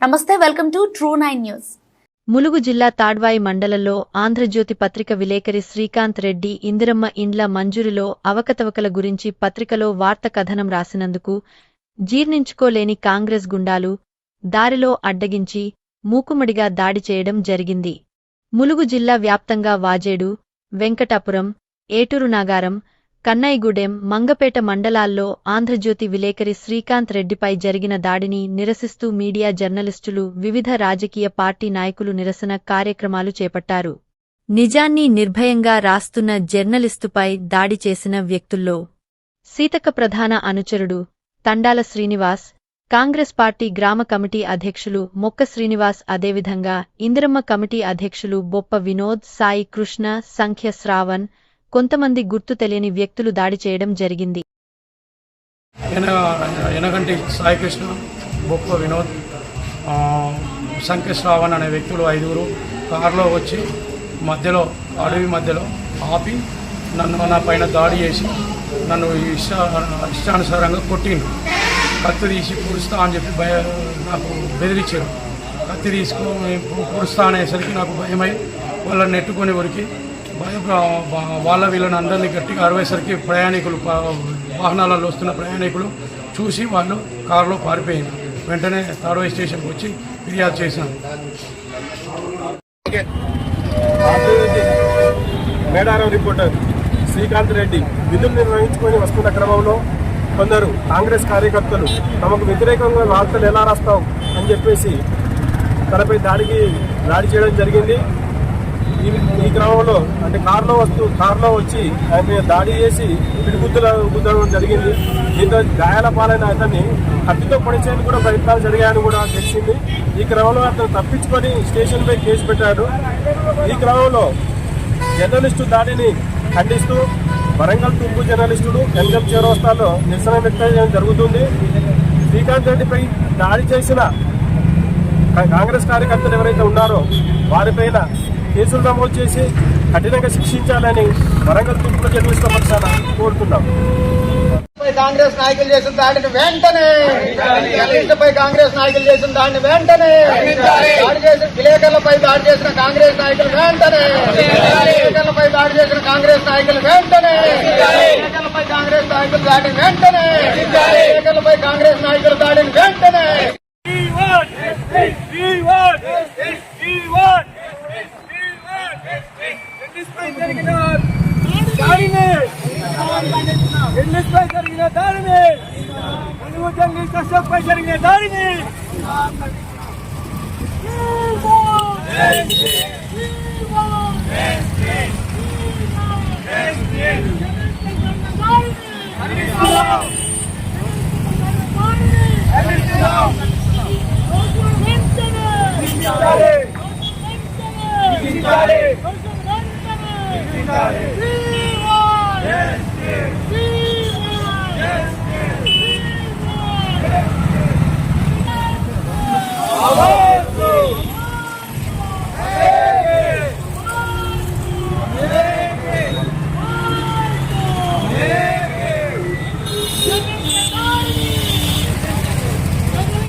నమస్తే welcome to true nine news. Mulugu జిల్లా తాడ్వాయి మండలంలో ఆంధ్రజ్యోతి పత్రిక విలేకరి శ్రీకాంత్ రెడ్డి ఇందిరమ్మ ఇండ్ల మంజూరిలో అవకతవకల గురించి పత్రికలో వార్త కథనం రాసినందుకు జీర్ణించుకోలేని కాంగ్రెస్ గుండాలు దారిలో అడ్డగించి మూకుమడిగా దాడి చేయడం జరిగింది. ములుగు జిల్లా వ్యాప్తంగా వాజేడు వెంకటాపురం ఏటూరు నాగారం కన్నైగూడెం మంగపేట మండలాల్లో ఆంధ్రజ్యోతి విలేకరి శ్రీకాంత్ రెడ్డిపై జరిగిన దాడిని నిరసిస్తూ మీడియా జర్నలిస్టులు వివిధ రాజకీయ పార్టీ నాయకులు నిరసన కార్యక్రమాలు చేపట్టారు. నిజాన్ని నిర్భయంగా రాస్తున్న జర్నలిస్టుపై దాడి చేసిన వ్యక్తుల్లో సీతక ప్రధాన అనుచరుడు తండాల శ్రీనివాస్ కాంగ్రెస్ పార్టీ గ్రామ కమిటీ అధ్యక్షులు మొక్క శ్రీనివాస్ అదేవిధంగా ఇందిరమ్మ కమిటీ అధ్యక్షులు బొప్ప వినోద్ సాయి కృష్ణ సంఖ్య శ్రావణ్ కొంతమంది గుర్తు తెలియని వ్యక్తులు దాడి చేయడం జరిగింది. ఎనగంటి సాయికృష్ణ బొప్ప వినోద్ ఆ, అనే వ్యక్తులు ఐదుగురు కారులో వచ్చి మధ్యలో అడవి మధ్యలో ఆపి నన్ను నా పైన దాడి చేసి నన్ను ఇష్ట ఇష్టానుసారంగా కొట్టిండు కత్తి తీసి పూడుస్తా అని చెప్పి భయ నాకు బెదిరించారు. కత్తి తీసుకుని పూడుస్తా అనేసరికి నాకు భయమై వాళ్ళని నెట్టుకొని ఉరికి వాళ్ళ వీళ్ళని అందరినీ గట్టిగా అరవేసరికి ప్రయాణికులు వాహనాలలో వస్తున్న ప్రయాణికులు చూసి వాళ్ళు కారులో పారిపోయింది వెంటనే తాడవై స్టేషన్కి వచ్చి ఫిర్యాదు చేశాను మేడారం రిపోర్టర్ శ్రీకాంత్ రెడ్డి విధులు నిర్వహించుకొని వస్తున్న క్రమంలో కొందరు కాంగ్రెస్ కార్యకర్తలు తమకు వ్యతిరేకంగా వార్తలు ఎలా రాస్తావు అని చెప్పేసి తనపై దాడికి దాడి చేయడం జరిగింది. ఈ ఈ క్రమంలో అంటే కారులో వస్తూ కారులో వచ్చి ఆయన మీద దాడి చేసి పిడిగుద్దుల గుద్దడం జరిగింది. దీంతో గాయాల పాలైన అతన్ని కత్తితో పొడిచేందుకు కూడా ప్రయత్నాలు జరిగాయని కూడా తెలిసింది. ఈ క్రమంలో అతను తప్పించుకొని స్టేషన్పై కేసు పెట్టాడు. ఈ క్రమంలో జర్నలిస్టు దాడిని ఖండిస్తూ వరంగల్ తూర్పు జర్నలిస్టులు వెల్కమ్ చేరవస్తాలో నిరసన వ్యక్తం చేయడం జరుగుతుంది. శ్రీకాంత్ రెడ్డిపై దాడి చేసిన కాంగ్రెస్ కార్యకర్తలు ఎవరైతే ఉన్నారో వారిపైన కేసులు నమోదు చేసి కఠినంగా శిక్షించాలని వరంగల్ తూర్పు జర్నలిస్టుల పక్షాన కోరుతున్నాం. పై కాంగ్రెస్ నాయకులు చేసిన దాడిని వెంటనే కాంగ్రెస్ నాయకులు చేసిన దాడిని వెంటనే దాడి చేసిన విలేకరులపై దాడి చేసిన కాంగ్రెస్ నాయకులు వెంటనే విలేకరులపై దాడి చేసిన కాంగ్రెస్ నాయకులు వెంటనే విలేకరులపై కాంగ్రెస్ నాయకులు దాడిని వెంటనే విలేకరులపై కాంగ్రెస్ నాయకులు దాడిని వెంటనే పై జరిగిన దాడిని తెలుగు జర్నలిస్ట్ అశోక్పై జరిగిన దాడిని Oh!